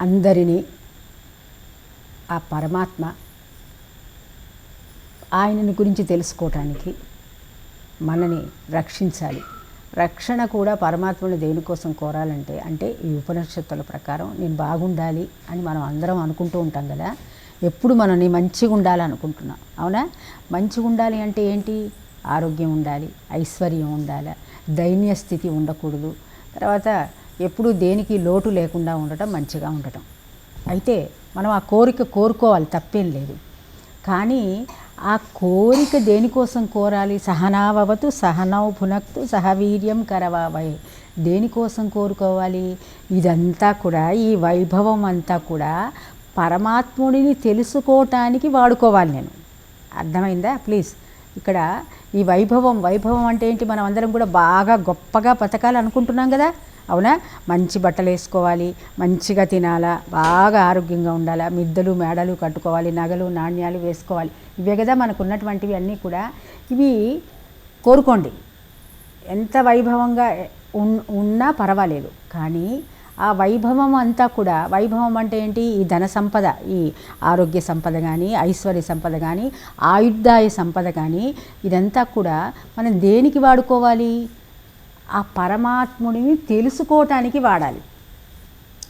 అందరినీ ఆ పరమాత్మ ఆయనని గురించి తెలుసుకోవటానికి మనని రక్షించాలి. రక్షణ కూడా పరమాత్మను దేనికోసం కోరాలంటే అంటే ఈ ఉపనిషత్తుల ప్రకారం నేను బాగుండాలి అని మనం అందరం అనుకుంటూ ఉంటాం కదా. ఎప్పుడు మనం నీ మంచిగా ఉండాలి అనుకుంటున్నాం. అవునా? మంచిగా ఉండాలి అంటే ఏంటి? ఆరోగ్యం ఉండాలి ఐశ్వర్యం ఉండాలి దైన్య స్థితి ఉండకూడదు. తర్వాత ఎప్పుడూ దేనికి లోటు లేకుండా ఉండటం మంచిగా ఉండటం. అయితే మనం ఆ కోరిక కోరుకోవాలి తప్పేం లేదు. కానీ ఆ కోరిక దేనికోసం కోరాలి? సహనావవతు సహనౌ భునక్తు సహవీర్యం కరవావై. దేనికోసం కోరుకోవాలి? ఇదంతా కూడా ఈ వైభవం అంతా కూడా పరమాత్ముడిని తెలుసుకోవటానికి వాడుకోవాలి నేను. అర్థమైందా? ప్లీజ్. ఇక్కడ ఈ వైభవం వైభవం అంటే ఏంటి? మనం అందరం కూడా బాగా గొప్పగా బతకాలి అనుకుంటున్నాం కదా? అవునా? మంచి బట్టలు వేసుకోవాలి మంచిగా తినాలా బాగా ఆరోగ్యంగా ఉండాలా మిద్దలు మేడలు కట్టుకోవాలి నగలు నాణ్యాలు వేసుకోవాలి. ఇవే కదా మనకు ఉన్నటువంటివి అన్నీ కూడా. ఇవి కోరుకోండి. ఎంత వైభవంగా ఉన్నా పర్వాలేదు. కానీ ఆ వైభవం అంతా కూడా వైభవం అంటే ఏంటి? ఈ ధన సంపద ఈ ఆరోగ్య సంపద కానీ ఐశ్వర్య సంపద కానీ ఆయుర్దాయ సంపద కానీ ఇదంతా కూడా మనం దేనికి వాడుకోవాలి? ఆ పరమాత్ముడిని తెలుసుకోవటానికి వాడాలి.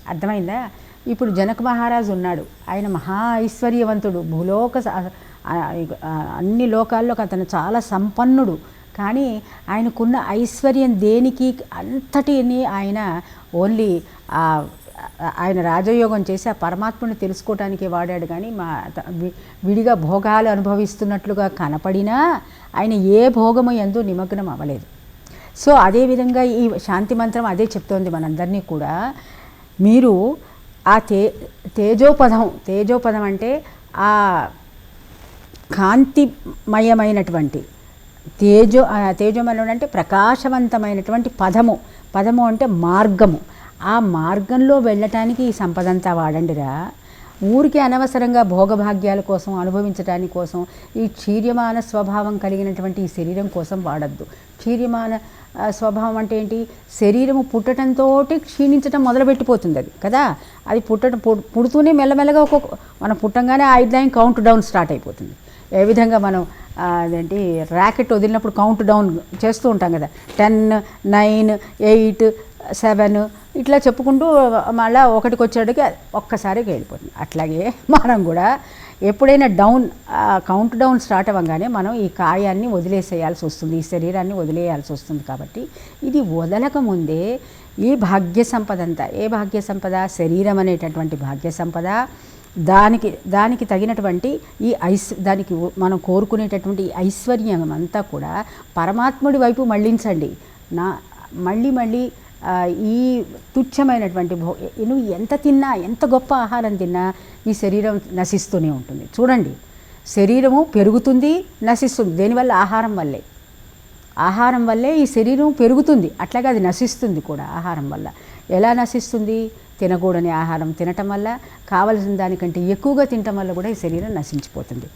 అర్థమైందా? ఇప్పుడు జనక మహారాజు ఉన్నాడు. ఆయన మహా ఐశ్వర్యవంతుడు. భూలోక స- అన్ని లోకాల్లో అతను చాలా సంపన్నుడు. కానీ ఆయనకున్న ఐశ్వర్యం దేనికి? అంతటిని ఆయన ఓన్లీ ఆయన రాజయోగం చేసి ఆ పరమాత్మని తెలుసుకోవటానికి వాడాడు. కానీ మా త- విడిగా భోగాలు అనుభవిస్తున్నట్లుగా కనపడినా ఆయన ఏ భోగము ఎందు నిమగ్నం అవ్వలేదు. సో అదేవిధంగా ఈ శాంతి మంత్రం అదే చెప్తోంది మనందరినీ కూడా. మీరు ఆ తే తేజోపదం తేజోపదం అంటే ఆ కాంతిమయమైనటువంటి తేజో తేజోమయం అంటే ప్రకాశవంతమైనటువంటి పదము. పదము అంటే మార్గము. ఆ మార్గంలో వెళ్ళటానికి ఈ సంపదంతా వాడండిరా. ఊరికి అనవసరంగా భోగభాగ్యాల కోసం అనుభవించడానికి కోసం ఈ క్షీర్యమాన స్వభావం కలిగినటువంటి ఈ శరీరం కోసం వాడద్దు. క్షీర్యమాన స్వభావం అంటే ఏంటి? శరీరము పుట్టడంతో క్షీణించడం మొదలుపెట్టిపోతుంది అది కదా? అది పుట్టడం పుడుతూనే మెల్లమెల్లగా ఒక్కొక్క మనం పుట్టంగానే ఐదు లైన్ కౌంట్ డౌన్ స్టార్ట్ అయిపోతుంది. ఏ విధంగా మనం అదేంటి ర్యాకెట్ వదిలినప్పుడు కౌంట్ డౌన్ చేస్తూ ఉంటాం కదా? టెన్ నైన్ ఎయిట్ సెవెన్ ఇట్లా చెప్పుకుంటూ మళ్ళీ ఒకటికి వచ్చేటికి ఒక్కసారిగా వెళ్ళిపోతుంది అట్లాగే మనం కూడా ఎప్పుడైనా డౌన్ కౌంట్ డౌన్ స్టార్ట్ అవ్వగానే మనం ఈ కాయాన్ని వదిలేసేయాల్సి వస్తుంది ఈ శరీరాన్ని వదిలేయాల్సి వస్తుంది కాబట్టి ఇది వదలకముందే ఈ భాగ్య సంపద అంతా ఏ భాగ్య సంపద? శరీరం అనేటటువంటి భాగ్య సంపద. దానికి దానికి తగినటువంటి ఈ ఐస్ దానికి మనం కోరుకునేటటువంటి ఐశ్వర్యం అంతా కూడా పరమాత్ముడి వైపు మళ్ళించండి. నా మళ్ళీ మళ్ళీ ఈ తుచ్చమైనటువంటి భో నువ్వు ఎంత తిన్నా ఎంత గొప్ప ఆహారం తిన్నా నీ శరీరం నశిస్తూనే ఉంటుంది. చూడండి శరీరము పెరుగుతుంది నశిస్తుంది. దేనివల్ల? ఆహారం వల్లే. ఆహారం వల్లే ఈ శరీరం పెరుగుతుంది. అట్లాగే అది నశిస్తుంది కూడా ఆహారం వల్ల. ఎలా నశిస్తుంది? తినకూడని ఆహారం తినటం వల్ల కావలసిన దానికంటే ఎక్కువగా తినటం వల్ల కూడా ఈ శరీరం నశించిపోతుంది.